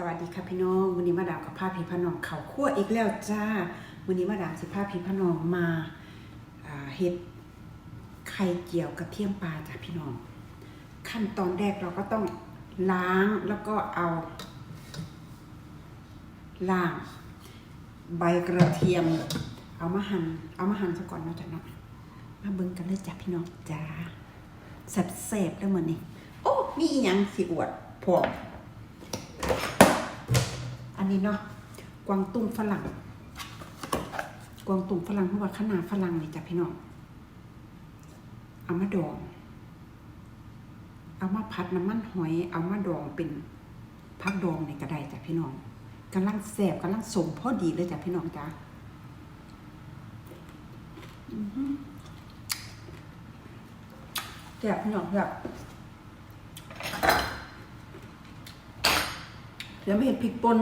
สวัสดีค่ะพี่น้องวันนี้มาดามกับผ้าพีพน้องเขาคั่วอีกแล้วจ้าวันนี้มาดามสิผ้าพีพน้องมาเห็ดไข่เจียวกระเทียมปลาจ้ะพี่น้อง ขั้นตอนแรกเราก็ต้องล้างแล้วก็เอาล่าง ใบกระเทียม เอามาหัน่นเอามาหั่นซะก่อนนะจ้ะเนาะมาเบิ่งกันเลยจ้ะพี่น้องจ้าแซ่บๆแล้วเหมือนนี่โอ้มีอีหยังสิอวดพร้อม นี้เนาะกวางตุ้งฝรั่ง กวางตุ้งฝรั่งเพราะว่าขนาดฝรั่งนี่จ้ะพี่น้องเอามาดอง เอามาผัดน้ำมันหอย เอามาดองเป็นพักดองในกระไดจ้ะพี่น้องกำลังแสบกำลังสมพอดีเลยจ้ะพี่น้องจ้าแสบพี่น้องแสบ ดี๋ยวไม่เห็นพริกป่น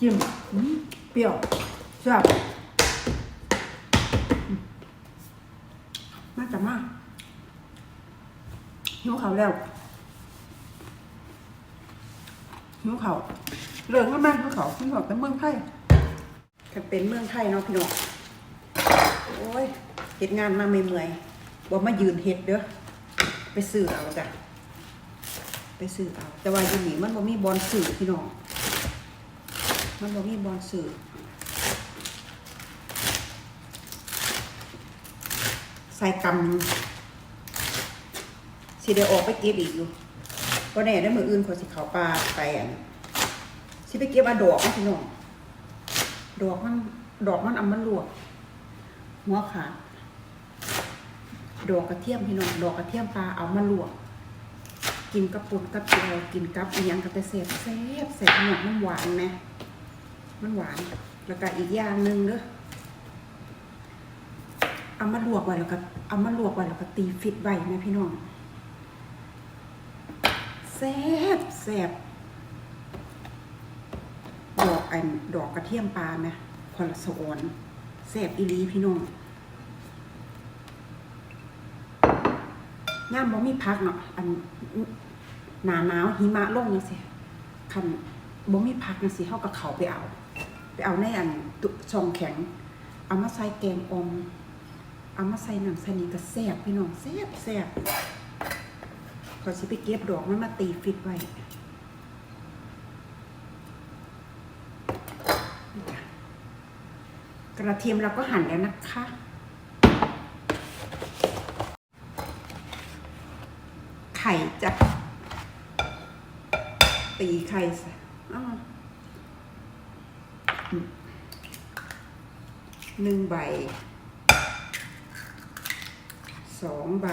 จิ้มเปรี้ยวแซ่บอืมมาจ้ะมากหิวเขาวแล้วหิวเขาวเรื่องก็แม่หิวเขาวหิวเขาวแต่เมืองไทยถ้าเป็นเมืองไทยเนาะพี่น้องโอ้ยเฮ็ดงานมาเมื่อยๆบ่มายืนเฮ็ดเด้อไปซื้อเอาจ้ะ ไปซื้อเอาแต่ว่าอยู่นี่มันบ่มีบอลซื้อพี่น้อง มันบ่มีบอลซื้อใส่กำหนึ่งสิได้ออกไปเก็บอีกอยู่ก็แน่ได้มืออื่นขอสิเขาปลาไปอันสิไปเก็บอาดอกพี่น้องดอกมันดอกมันเอามันลวกหัวขาดดอกกระเทียมพี่น้องดอกกระเทียมปลาเอามาลวก กินกับปุ่นกับเจียวกินกับอีหยังกับแต่เสียบแซ่บแซ่บพี่น้องมันหวานไหมมันหวาน แล้วก็อีกอย่างหนึ่งเด้อเอามาลวกไว้แล้วก็เอามาลวกไว้แล้วก็ตีฟิตไว้นะพี่น้องแซ่บแซ่บดอกไอันดอกกระเทียมปลาไหมคอละสะอนแซ่บอีลีพี่น้องย่ามบ่มีพักเนาะอัน หนาหนาวหิมะลงจังซี่คันบ่มีพักจังซี่เฮาก็เข้าไปเอา ไปเอาในอันตุช่องแข็ง เอามาใส่แกงอมเอามาใส่น้ำใส่นี่ก็แซ่บพี่น้องแซ่บแซ่บขอสิไปเก็บดอกมันมาตีฟิตไว้กระเทียมเราก็หั่นแล้วนะคะ ไข่จะ ตีไข่ซะอ้าวอืมหนึ่งใบสองใบ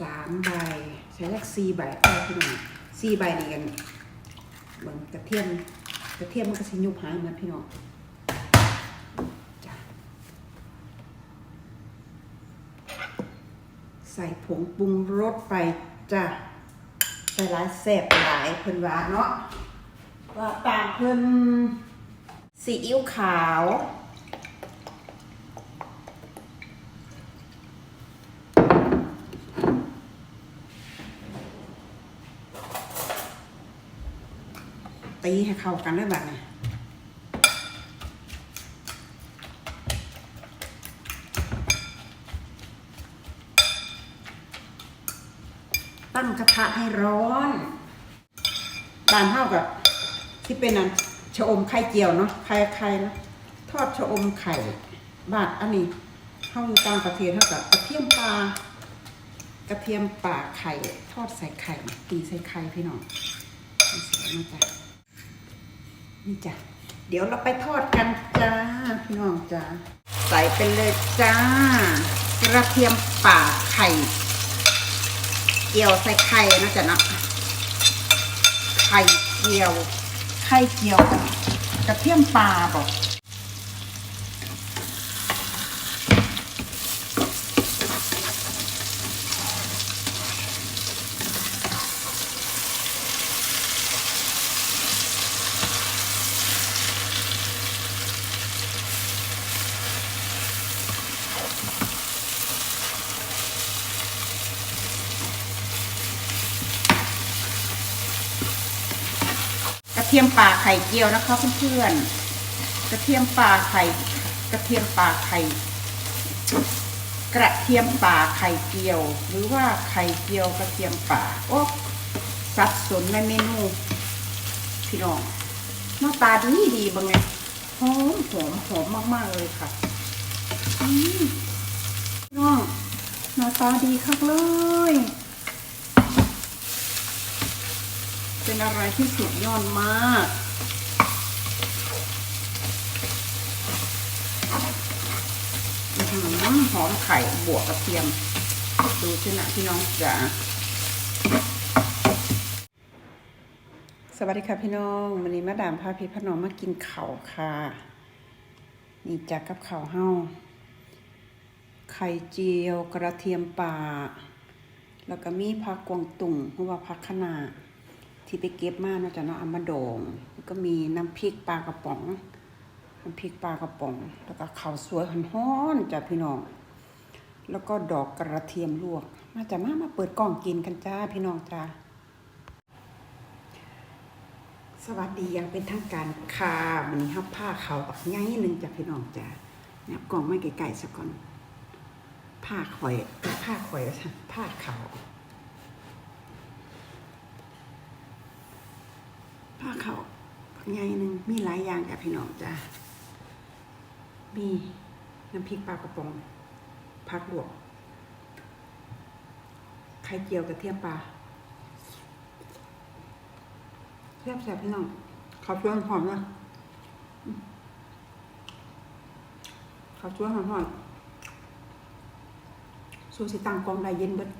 สามใบ ใช้สักสี่ใบเอาพี่น้องสี่ใบนี่กันเหมือนกระเทียมกระเทียมมันก็สิยุบหายเหมือนพี่น้องจ้ะใส่ผงปรุงรสไป จ้ะใส่หลายแซ่บหลายเพิ่นว่าเนาะว่าตามเพิ่นซีอิ๊วขาว ตีให้เข้ากันเลยแบบนี้ ตั้งกระทะให้ร้อนบานเท่ากับที่เป็นอันชะอมไข่เจียวเนาะไข่ไข่นะทอดชะอมไข่ บาดอันนี้เข้าอยู่ต่างประเทศเท่ากับกระเทียมปลากระเทียมป่าไข่ ทอดใส่ไข่ตีใส่ไข่พี่น้องสวยมาจ้ะนี่จ้ะเดี๋ยวเราไปทอดกันจ้าพี่น้องจ้าใส่ไปเลยจ้ากระเทียมป่าไข่ เกี๊ยวใส่ไข่นะจ๊ะนะไข่เจียว ไข่เจียวกับกระเทียมปลาบอก ทียมป่าไข่เจียวนะคะเพื่อนๆกระเทียมป่าไข่กระเทียมป่าไข่ กระเทียมป่าไข่เจียว หรือว่าไข่เจียวกระเทียมป่าโอ้สับสนในเมนูพี่น้องหน้าตาดีดีบางไงหอมหอมหอมมากๆเลยค่ะอืมพี่น้องหน้าตาดีคักเลย เป็นอะไรที่สุดยอดมากอื้อหือมไข่บวกกระเทียม ดูสินะพี่น้องจ๋าสวัสดีค่ะพี่น้องวันนี้มาดามพาพี่พน้องมากินเข่าค่ะ นี่จากกับข่าวเฮาไข่เจียวกระเทียมป่า แล้วก็มีผักกวางตุ่งหรือว่าผักคะน้า ที่ไปเก็บมาเนาะจ้ะเนาะเอามาดองก็มีน้ำพริกปลากระป๋อง น้ำพริกปลากระป๋อง แล้วก็ข้าวสวยฮ้อนๆจ้ะพี่น้อง แล้วก็ดอกกระเทียมลวก มาจะมามาเปิดกล่องกินกันจ้าพี่น้องจ้าสวัสดีอยังเป็นทางการค่ะวันนี้ฮับผ้าเขาวบักง่ายนึงจ้ะพี่น้องจ้าเนี่ยกล่องไม่ไกลๆสักก่อนผ้าข่อยผ้าข่อยว่าซั่นผ้าเขา ผ้าเขาวบักง่ายหนึ่งมีหลายอย่างจ้ะพี่น้องจ้ามีน้ำพริกปลากระป๋องผักลวกไข่เจียวกระเทียมปลาแซ่บแซ่บพี่น้องขาวช่วยหอมนะขาวช่วยหอมๆสูสิตังกองได้เย็นเบิด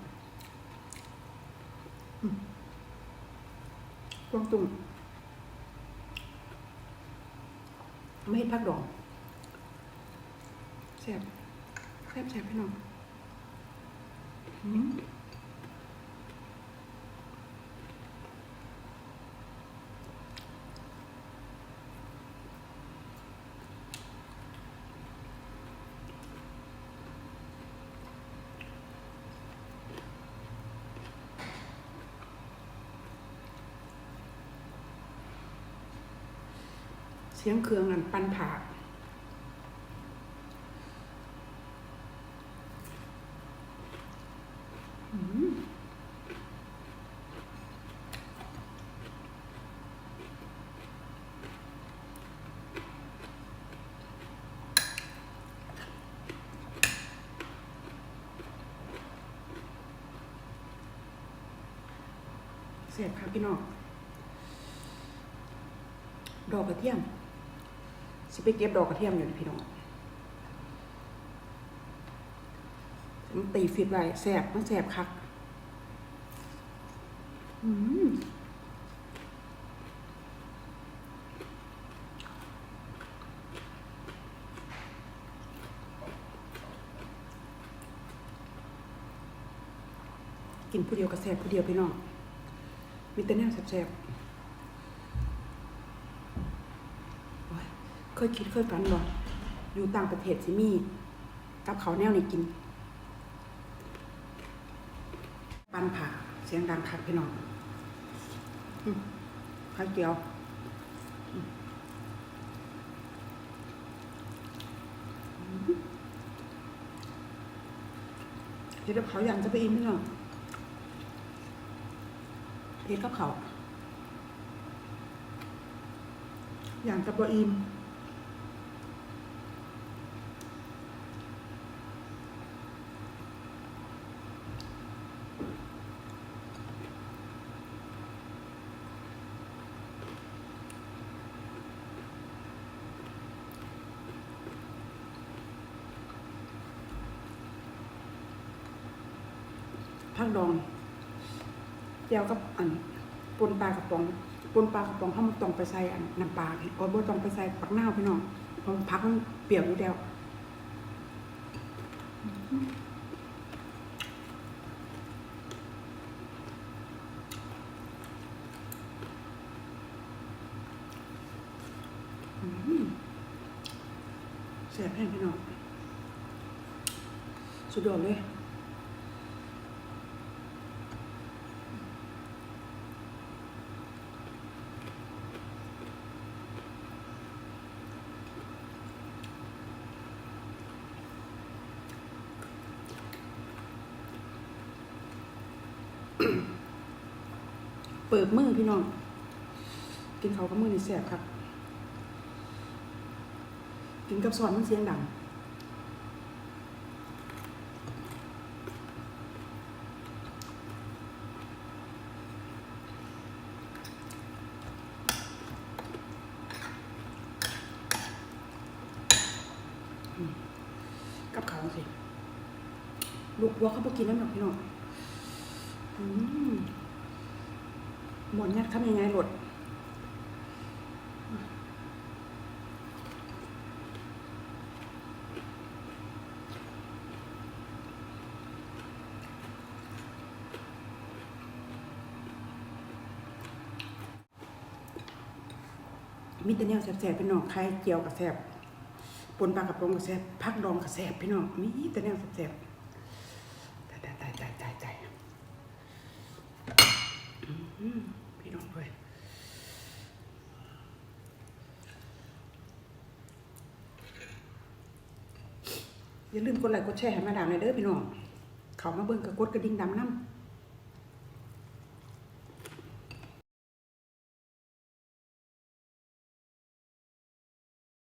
กวงตุ้ง ไม่เห็นผักดองแซ่บแซ่บแซ่บพี่น้อง สียงเครื่องนั่นปันผาเสียบครับพี่น้องดอกกระเทียม สิไปเก็บดอกกระเทียมอยู่นี่พี่น้องมันตีฟิตไว้แสบมันแสบคักอืมกินผู้เดียวก็แสบผู้เดียวพี่น้องมีแต่แนวแสบๆโอ้ย เคยคิดเคยฝันบ่อยู่ต่างประเทศสิมี กับเขาแนวนี้กิน ปันผ่าเสียงดังคักพี่น้องข้าวเจียวอืมเดี๋ยวเขาอย่างจะไปอินพี่น้องเฮ็ดกับเขาอย่างจะบอิม ผักดองเจียวกับอันปนปลากระป๋องปนปลากระป๋องเขามันต้องไปใส่อันน้ำปลาพี่โอ้บ่ต้องไปใส่ปักหน้าพี่น้องเพราะพักมันเปรี้ยวอยู่แล้วอืมแซ่บแห้งพี่น้องสุดยอดเลย เปิดมือพี่น้อง กินเขากับมือนี่แซ่บครับ กินกับซอนมันเสียงดังกับเขาวสิลูกวัวเขาไปกินน้ำหนักพี่น้อง หมดงัดทำยังไงหลดมีแต่แนวแสบๆพี่น้องไข่เจียวกับแสบปนปลากระป๋องกับแสบพักดองกับแสบพี่น้องมีแต่แนวแสบๆตายตายตายตายตายตายอื้อหือ พี่น้องด้ยอย่าลืมกดไลค์กดแชร์ให้มาดามในเด้อพี่น้อง เขามาเบิ่งกับกดกระดิ่งดำน้ำ